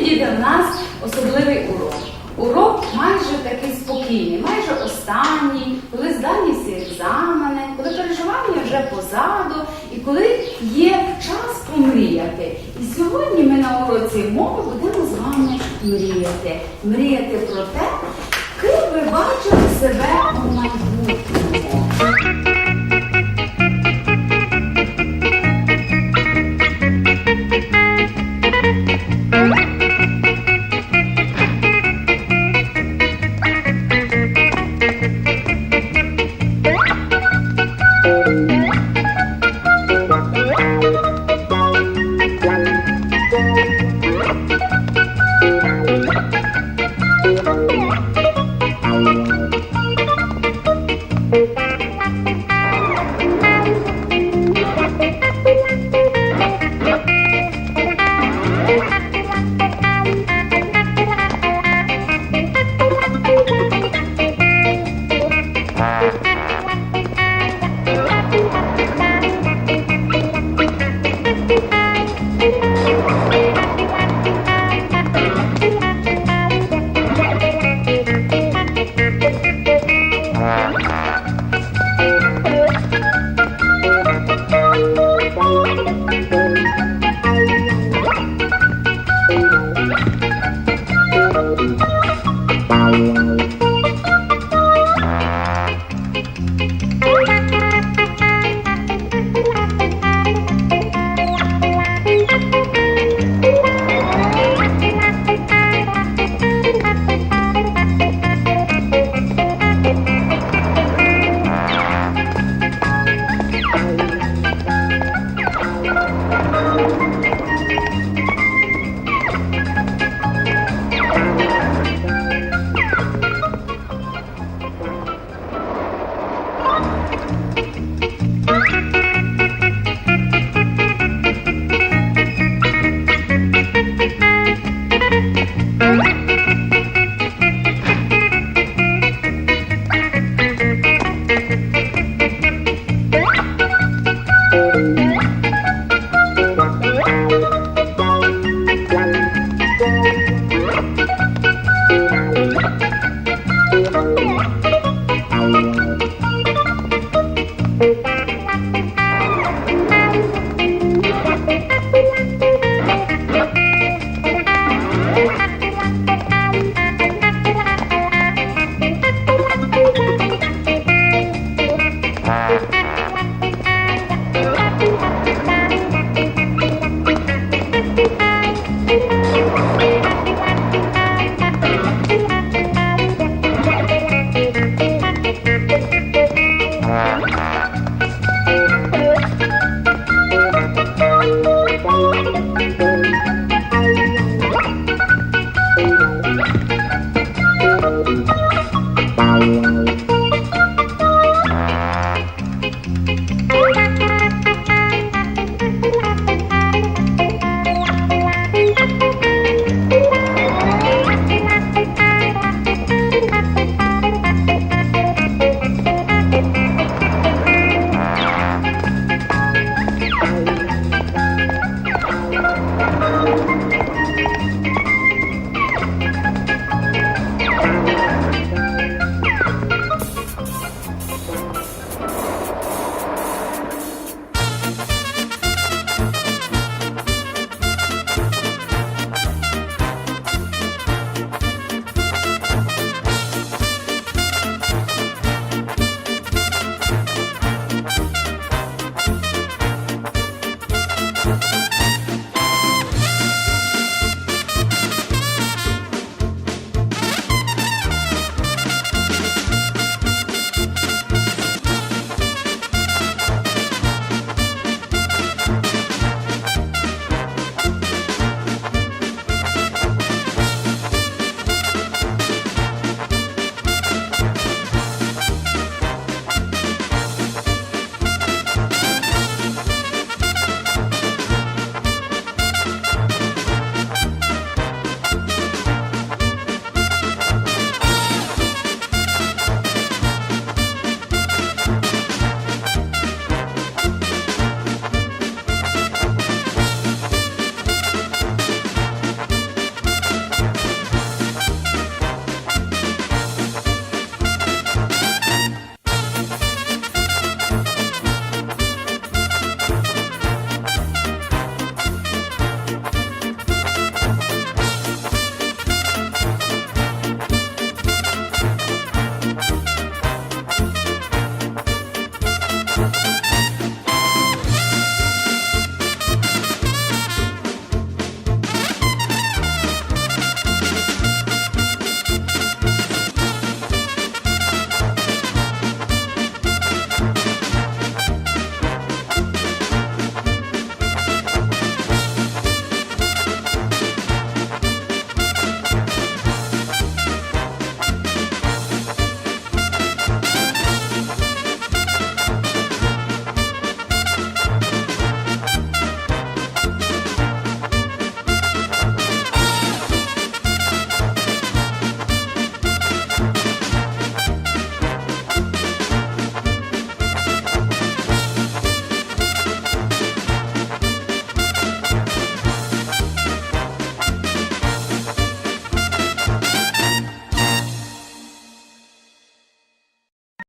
Сьогодні діти в нас особливий урок. Урок майже такий спокійний, майже останній, коли здані всі екзамени, коли переживання вже позаду і коли є час помріяти. І сьогодні ми на уроці мови будемо з вами мріяти. Мріяти про те, ким ви бачили себе у майбутньому.